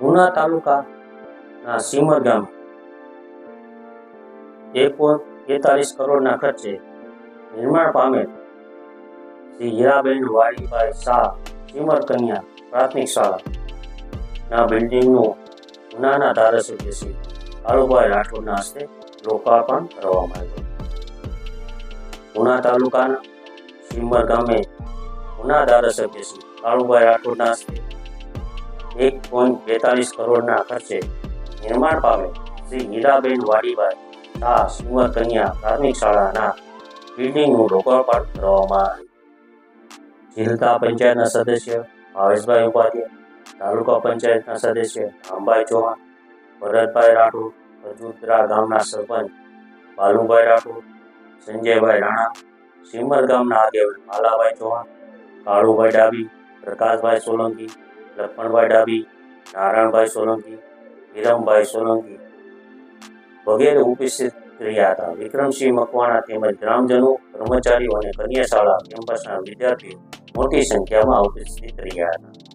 ઉના તાલુકાના સીમર ગામ. એક પોઈન્ટ તેતાલીસ કરોડના ખર્ચે નિર્માણ પામેલ શ્રી હીરાબેન વાડીભાઈ શાહ, સીમર કન્યા પ્રાથમિક શાળાના બિલ્ડિંગનું ઉનાના ધારાસભ્ય શ્રી કાળુભાઈ રાઠોડના હસ્તે લોકાર્પણ કરવામાં આવ્યું. ઉના તાલુકાના સીમર ગામે ઉના ધારાસભ્ય શ્રી કાળુભાઈ રાઠોડના હસ્તે એક પોઈન્ટ બેતાલીસ કરોડના ખર્ચે નિર્માણ પામેલ શ્રી હીરાબેન વાડીભાઈ આ સુમર કન્યા પ્રાથમિક શાળાના બિલ્ડિંગનું લોકાર્પણ કરવામાં આવ્યું. જિલ્લા પંચાયતના સદસ્ય ભાવેશભાઈ ઉપાધ્યાય, તાલુકા પંચાયતના સદસ્ય રામભાઈ ચૌહાણ, ભરતભાઈ રાઠોડ ભજુદરા ગામના સરપંચ ભાલુભાઈ રાઠોડ, સંજયભાઈ રાણા, સિમર ગામના આગેવાન માલાભાઈ ચૌહાણ, કાળુભાઈ ડાબી, પ્રકાશભાઈ સોલંકી લક્ષ્મણભાઈ ડાબી, નારાયણભાઈ સોલંકી વિરમભાઈ સોલંકી વગેરે ઉપસ્થિત રહ્યા હતા. વિક્રમસિંહ મકવાણા તેમજ ગ્રામજનો, કર્મચારીઓ અને કન્યાશાળા કેમ્પસના વિદ્યાર્થીઓ મોટી સંખ્યામાં ઉપસ્થિત રહ્યા હતા.